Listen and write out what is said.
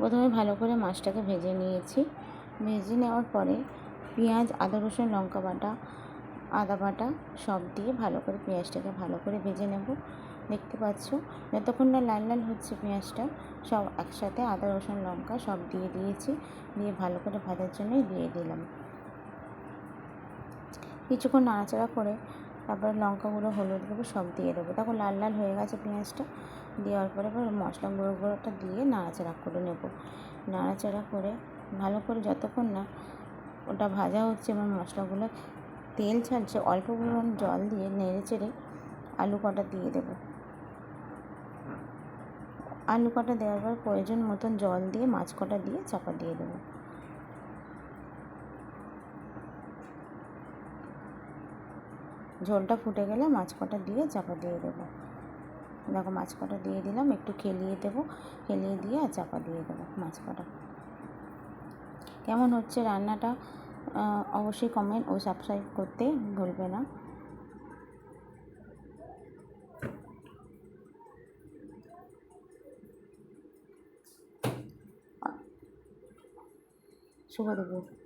প্রথমে ভালো করে মাছটাকে ভেজে নিয়েছি। ভেজে নেওয়ার পরে পেঁয়াজ, আদা, রসুন, লঙ্কা বাটা, আদা বাটা সব দিয়ে ভালো করে পেঁয়াজটাকে ভালো করে ভেজে নেব। দেখতে পাচ্ছ? যতক্ষণ না লাল লাল হচ্ছে পেঁয়াজটা, সব একসাথে আদা, রসুন, লঙ্কা সব দিয়ে দিয়েছি, দিয়ে ভালো করে ভাজার জন্যই দিয়ে দিলাম। কিছুক্ষণ নাড়াচাড়া করে তারপরে লঙ্কাগুলো হলুদ গুঁড়ো সব দিয়ে দেবো। তখন লাল লাল হয়ে গেছে পেঁয়াজটা। দেওয়ার পরে পরে মশলা গুঁড়ো গুঁড়োটা দিয়ে নাড়াচাড়া করে নেব। নাড়াচাড়া করে ভালো করে যতক্ষণ না ওটা ভাজা হচ্ছে এবং মশলাগুলো তেল ছাড়ছে, অল্প পরিমাণ জল দিয়ে নেড়ে চেড়ে আলু কটা দিয়ে দেবো। আলু কটা দেওয়ার পর প্রয়োজন মতন জল দিয়ে মাছ কটা দিয়ে চাপা দিয়ে দেবো। ঝোলটা ফুটে গেলে মাছ কটা দিয়ে চাপা দিয়ে দেবো। দেখো মাছ কটা দিয়ে দিলাম, একটু খেলিয়ে দেবো, খেলিয়ে দিয়ে আর চাপা দিয়ে দেবো মাছ কটা কেমন হচ্ছে রান্নাটা? অবশ্যই কমেন্ট ও সাবস্ক্রাইব করতে ভুলবে না। শুভ দুপুর।